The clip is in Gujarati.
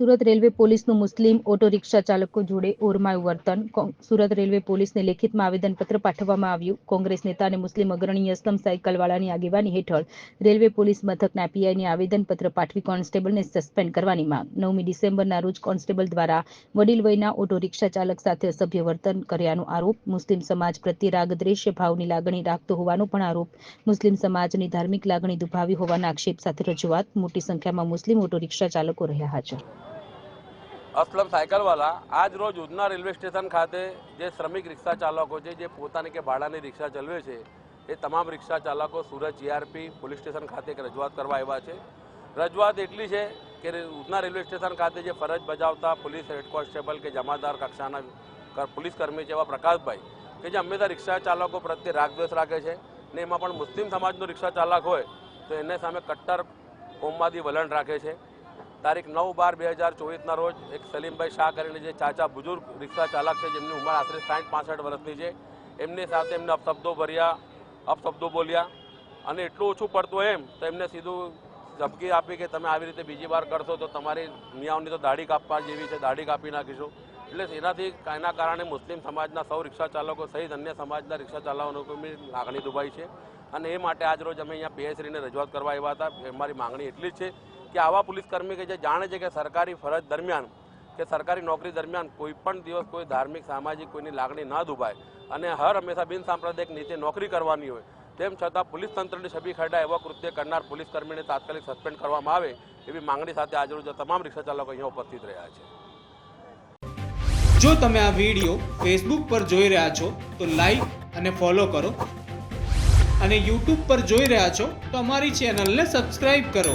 સુરત રેલવે પોલીસનું મુસ્લિમ ઓટો રિક્ષા ચાલકો જોડે ઓરમાયું વર્તન. સુરત રેલવે પોલીસને લેખિતમાં આવેદનપત્ર પાઠવવામાં આવ્યું. કોંગ્રેસ નેતા અને મુસ્લિમ અગ્રણી અસલમ સાયકલવાળાની આગેવાની હેઠળ રેલવે પોલીસ મથકના પીઆઈને આવેદનપત્ર પાઠવી કોન્સ્ટેબલને સસ્પેન્ડ કરવાની માંગ. નવમી ડિસેમ્બરના રોજ કોન્સ્ટેબલ દ્વારા વડીલ વયના ઓટો રિક્ષા ચાલક સાથે અસભ્ય વર્તન કર્યાનો આરોપ મુસ્લિમ સમાજ પ્રત્યે રાગદ્રેશ્ય ભાવની લાગણી રાખતો હોવાનો પણ આરોપ મુસ્લિમ સમાજની ધાર્મિક લાગણી દુભાવી હોવાના આક્ષેપ સાથે રજૂઆત. મોટી સંખ્યામાં મુસ્લિમ ઓટો રિક્ષા ચાલકો રહ્યા હાજર. અસલમ સાયકલવાલા આજ રોજ ઉધના રેલવે સ્ટેશન ખાતે જે શ્રમિક રિક્ષા ચાલકો છે, જે પોતાની કે ભાડાની રિક્ષા ચલાવે છે, એ તમામ રિક્ષા ચાલકો સુરત જીઆરપી પોલીસ સ્ટેશન ખાતે એક રજૂઆત કરવા આવ્યા છે. રજૂઆત એટલી છે કે ઉધના રેલવે સ્ટેશન ખાતે જે ફરજ બજાવતા પોલીસ હેડ કોન્સ્ટેબલ કે જમાદાર કક્ષાના પોલીસ કર્મી છે એવા પ્રકાશભાઈ, કે જે હંમેશા રિક્ષા ચાલકો પ્રત્યે રાગદ્વેષ રાખે છે ને એમાં પણ મુસ્લિમ સમાજનો રિક્ષા ચાલક હોય તો એને સામે કટ્ટર કોમવાદી વલણ રાખે છે. તારીખ નવ બાર બે હજાર ચોવીસના રોજ એક સલીમભાઈ શાહ કરીને જે ચાચા બુજુર્ગ રિક્ષા ચાલક છે, જેમની ઉંમર આશરે સાઠ પાસઠ વર્ષની છે, એમની સાથે એમને અપશબ્દો ભર્યા, અપશબ્દો બોલ્યા અને એટલું ઓછું પડતું એમ તો એમને સીધું ધમકી આપી કે તમે આવી રીતે બીજી વાર કરશો તો તમારી મિયાઓની તો દાઢી કાપવા જેવી છે, દાઢી કાપી નાખીશું. એટલે એનાથી એના કારણે મુસ્લિમ સમાજના સૌ રિક્ષા ચાલકો સહિત અન્ય સમાજના રિક્ષા ચાલકોની લાગણી દુભાઈ છે. અને એ માટે આજ રોજ અમે અહીંયા પીએસરીને રજૂઆત કરવા આવ્યા હતા. અમારી માંગણી એટલી જ છે કે આવા પોલીસકર્મી કે જે જાણે છે કે સરકારી ફરજ દરમિયાન કે સરકારી નોકરી દરમિયાન કોઈ પણ દિવસ કોઈ ધાર્મિક, સામાજિક કોઈની લાગણી ના દુભાય અને હર હંમેશા બિનસાંપ્રદાયિક નીચે નોકરી કરવાની હોય, તેમ છતાં પોલીસ તંત્રની છબી ખરડા એવા કૃત્ય કરનાર પોલીસકર્મીને તાત્કાલિક સસ્પેન્ડ કરવામાં આવે એવી માંગણી સાથે આજરોજ તમામ રિક્ષા ચાલકો અહીંયા ઉપસ્થિત રહ્યા છે. જો તમે આ વીડિયો ફેસબુક પર જોઈ રહ્યા છો, તો લાઈક અને ફોલો કરો. અને યુટ્યુબ પર જોઈ રહ્યા છો, તો અમારી ચેનલને સબસ્ક્રાઈબ કરો.